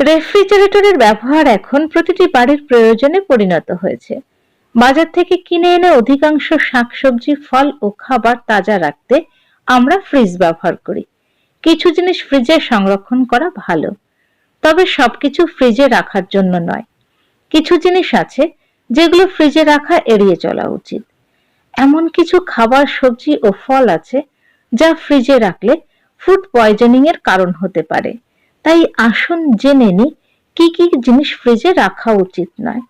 রেফ্রিজারেটরের ব্যবহার এখন প্রতিটি বাড়ির প্রয়োজনে পরিণত হয়েছে। বাজার থেকে কিনে এনে অধিকাংশ শাকসবজি, ফল ও খাবার তাজা রাখতে আমরা ফ্রিজ ব্যবহার করি। কিছু জিনিস ফ্রিজে সংরক্ষণ করা ভালো, তবে সবকিছু ফ্রিজে রাখার জন্য নয়। কিছু জিনিস আছে যেগুলো ফ্রিজে রাখা এড়িয়ে চলা উচিত। এমন কিছু খাবার, সবজি ও ফল আছে যা ফ্রিজে রাখলে ফুড পয়জনিং এর কারণ হতে পারে। তাই আসুন জেনে নি কি কি জিনিস ফ্রিজে রাখা উচিত নয়।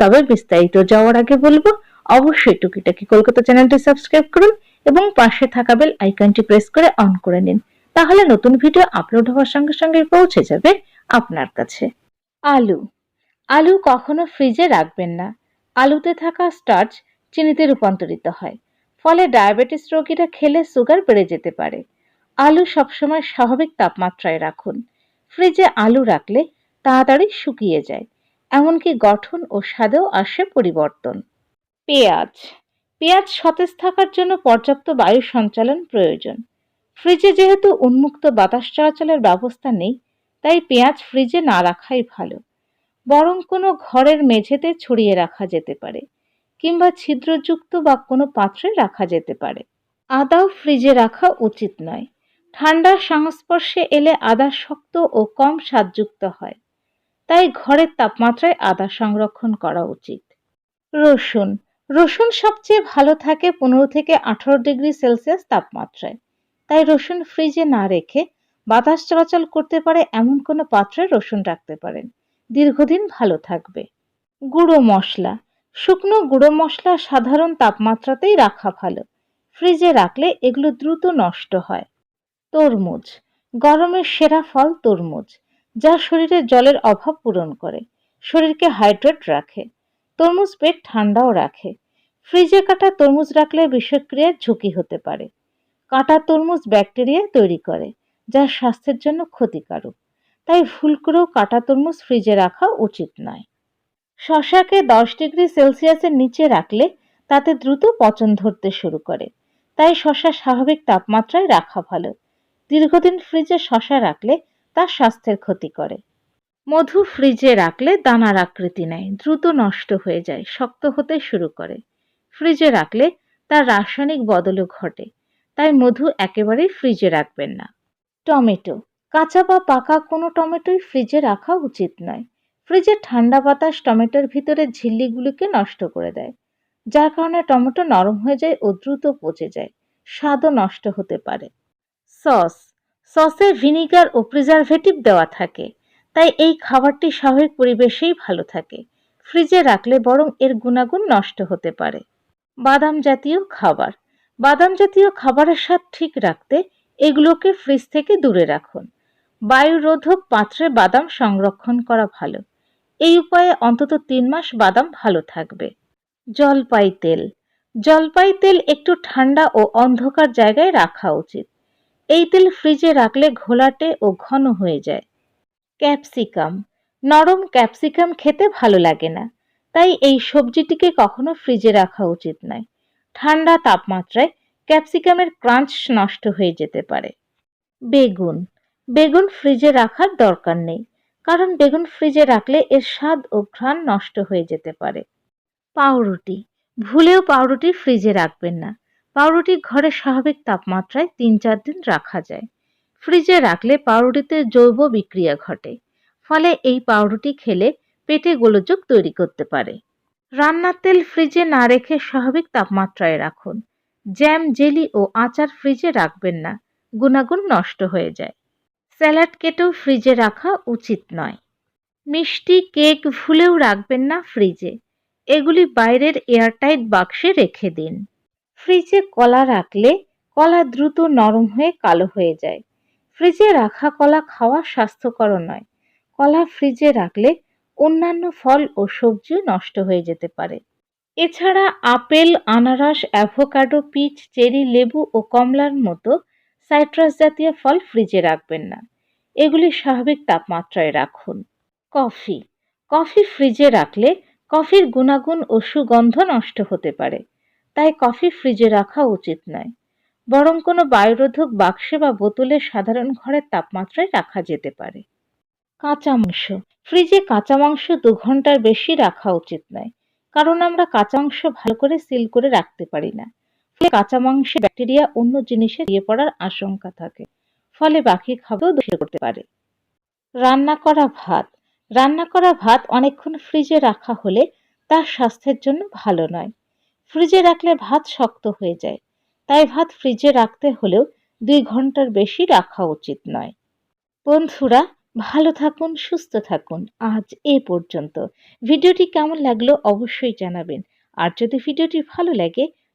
তবে বিস্তারিত যাওয়ার আগে বলব, অবশ্যই টুকিটাকি কলকাতা চ্যানেলটি সাবস্ক্রাইব করুন এবং পাশে থাকা বেল আইকনটি প্রেস করে অন করে নিন। তাহলে নতুন ভিডিও আপলোড হওয়ার সঙ্গে সঙ্গে পৌঁছে যাবে আপনার কাছে। আলু। আলু কখনো ফ্রিজে রাখবেন না। আলুতে থাকা স্টার্চ চিনিতে রূপান্তরিত হয়। ফলে ডায়াবেটিস রোগীরা খেলে সুগার বেড়ে যেতে পারে। আলু সবসময় স্বাভাবিক তাপমাত্রায় রাখুন। ফ্রিজে আলু রাখলে তাড়াতাড়ি শুকিয়ে যায়, এমনকি গঠন ও স্বাদেও আসে পরিবর্তন। পেঁয়াজ। পেঁয়াজ সতেজ থাকার জন্য পর্যাপ্ত বায়ু সঞ্চালন প্রয়োজন। ফ্রিজে যেহেতু উন্মুক্ত বাতাস চলাচলের ব্যবস্থা নেই, তাই পেঁয়াজ ফ্রিজে না রাখাই ভালো। বরং কোনো ঘরের মেঝেতে ছড়িয়ে রাখা যেতে পারে। কিংবা ছিদ্রযুক্ত বা কোনো পাত্রে রাখা যেতে পারে। আদাও ফ্রিজে রাখা উচিত নয়। ঠান্ডার সংস্পর্শে এলে আদা শক্ত ও কম স্বাদযুক্ত হয়। তাই ঘরের তাপমাত্রায় আদা সংরক্ষণ করা উচিত। রসুন। রসুন সবচেয়ে ভালো থাকে পনেরো থেকে আঠারো ডিগ্রি সেলসিয়াস তাপমাত্রায়। তাই রসুন ফ্রিজে না রেখে বাতাস চলাচল করতে পারে এমন কোনো পাত্রে রসুন রাখতে পারেন। দীর্ঘদিন ভালো থাকবে। গুঁড়ো মশলা। শুকনো গুঁড়ো মশলা সাধারণ তাপমাত্রাতেই রাখা ভালো। ফ্রিজে রাখলে এগুলো দ্রুত নষ্ট হয়। তরমুজ গরমের সেরা ফল তরমুজ, যা শরীরে জলের অভাব পূরণ করে, শরীরকে হাইড্রেট রাখে, তরমুজ পেট ঠান্ডাও রাখে। ফ্রিজে কাটা তরমুজ রাখলে বিষক্রিয়ার ঝুঁকি হতে পারে। কাটা তরমুজ ব্যাকটেরিয়া তৈরি করে, যা স্বাস্থ্যের জন্য ক্ষতিকারক। তাই ভুল করেও কাটা তরমুজ ফ্রিজে রাখা উচিত নয়। শশাকে দশ ডিগ্রি সেলসিয়াসের নিচে রাখলে তাতে দ্রুত পচন ধরতে শুরু করে। তাই শশা স্বাভাবিক তাপমাত্রায় রাখা ভালো। দীর্ঘদিন ফ্রিজে শশা রাখলে তা স্বাস্থ্যের ক্ষতি করে। মধু ফ্রিজে রাখলে দানার আকৃতি নেয়, দ্রুত নষ্ট হয়ে যায়, শক্ত হতে শুরু করে। ফ্রিজে রাখলে তার রাসায়নিক বদলও ঘটে, তাই মধু একেবারেই ফ্রিজে রাখবেন না। টমেটো, কাঁচা বা পাকা কোনো টমেটোই ফ্রিজে রাখা উচিত নয়। ফ্রিজে ঠান্ডা বাতাস টমেটোর ভিতরে ঝিল্লিগুলিকে নষ্ট করে দেয়। যার কারণে টমেটো নরম হয়ে যায় ও দ্রুত পচে যায়। স্বাদও নষ্ট হতে পারে। সস। সসে ভিনিগার ও প্রিজারভেটিভ দেওয়া থাকে। তাই এই খাবারটি স্বাভাবিক পরিবেশেই ভালো থাকে। ফ্রিজে রাখলে বরং এর গুণাগুণ নষ্ট হতে পারে। বাদাম জাতীয় খাবার। বাদাম জাতীয় খাবারের স্বাদ ঠিক রাখতে এগুলোকে ফ্রিজ থেকে দূরে রাখুন। বায়ুরোধক পাত্রে বাদাম সংরক্ষণ করা ভালো। এই উপায়ে অন্তত তিন মাস বাদাম ভালো থাকবে। জলপাই তেল। জলপাই তেল একটু ঠান্ডা ও অন্ধকার জায়গায় রাখা উচিত। এই তেল ফ্রিজে রাখলে ঘোলাটে ও ঘন হয়ে যায়। ক্যাপসিকাম। নরম ক্যাপসিকাম খেতে ভালো লাগে না। তাই এই সবজিটিকে কখনো ফ্রিজে রাখা উচিত নয়। ঠান্ডা তাপমাত্রায় ক্যাপসিকামের ক্রাঞ্চ নষ্ট হয়ে যেতে পারে। বেগুন। বেগুন ফ্রিজে রাখার দরকার নেই। কারণ বেগুন ফ্রিজে রাখলে এর স্বাদ ও ঘ্রাণ নষ্ট হয়ে যেতে পারে। পাউরুটি। ভুলেও পাউরুটি ফ্রিজে রাখবেন না। পাউরুটি ঘরে স্বাভাবিক তাপমাত্রায় তিন চার দিন রাখা যায়। ফ্রিজে রাখলে পাউরুটিতে জৈব বিক্রিয়া ঘটে। ফলে এই পাউরুটি খেলে পেটে গোলযোগ তৈরি করতে পারে। রান্নার তেল ফ্রিজে না রেখে স্বাভাবিক তাপমাত্রায় রাখুন। জ্যাম, জেলি ও আচার ফ্রিজে রাখবেন না। গুণাগুণ নষ্ট হয়ে যায়। স্যালাড কেটেও ফ্রিজে রাখা উচিত নয়। মিষ্টি কেক ভুলেও রাখবেন না ফ্রিজে। এগুলি বাইরের এয়ারটাইট বাক্সে রেখে দিন। ফ্রিজে কলা রাখলে কলা দ্রুত নরম হয়ে কালো হয়ে যায়। ফ্রিজে রাখা কলা খাওয়া স্বাস্থ্যকর নয়। কলা ফ্রিজে রাখলে অন্যান্য ফল ও সবজিও নষ্ট হয়ে যেতে পারে। এছাড়া আপেল, আনারস, অ্যাভোকাডো, পিচ, চেরি, লেবু ও কমলার মতো সাইট্রাস জাতীয় ফল ফ্রিজে রাখবেন না। এগুলি স্বাভাবিক তাপমাত্রায় রাখুন। কফি। কফি ফ্রিজে রাখলে কফির গুণাগুণ ও সুগন্ধ নষ্ট হতে পারে, তাই কফি ফ্রিজে রাখা উচিত নয়। বরং কোনো বায়ুরোধক বাক্সে বা বোতলে সাধারণ ঘরের তাপমাত্রায় রাখা যেতে পারে। কাঁচা মাংস ফ্রিজে কাঁচা মাংস দু ঘণ্টার বেশি রাখা উচিত নয়, কারণ আমরা কাঁচা মাংস ভালো করে সিল করে রাখতে পারি না। কাঁচা মাংসে ব্যাকটেরিয়া অন্য জিনিসে দিয়ে পড়ার আশঙ্কা থাকে। ফলে বাকি খাবারও দূষিত করতে পারে। রান্না করা ভাত। রান্না করা ভাত অনেকক্ষণ ফ্রিজে রাখা হলে তা স্বাস্থ্যের জন্য ভালো নয়। ফ্রিজে রাখলে ভাত শক্ত হয়ে যায়। তাই ভাত ফ্রিজে রাখতে হলেও দুই ঘণ্টার বেশি রাখা উচিত নয়। বন্ধুরা, ভালো থাকুন, সুস্থ থাকুন। আজ এ পর্যন্ত। ভিডিওটি কেমন লাগল অবশ্যই জানাবেন। আর যদি ভিডিওটি ভালো লাগে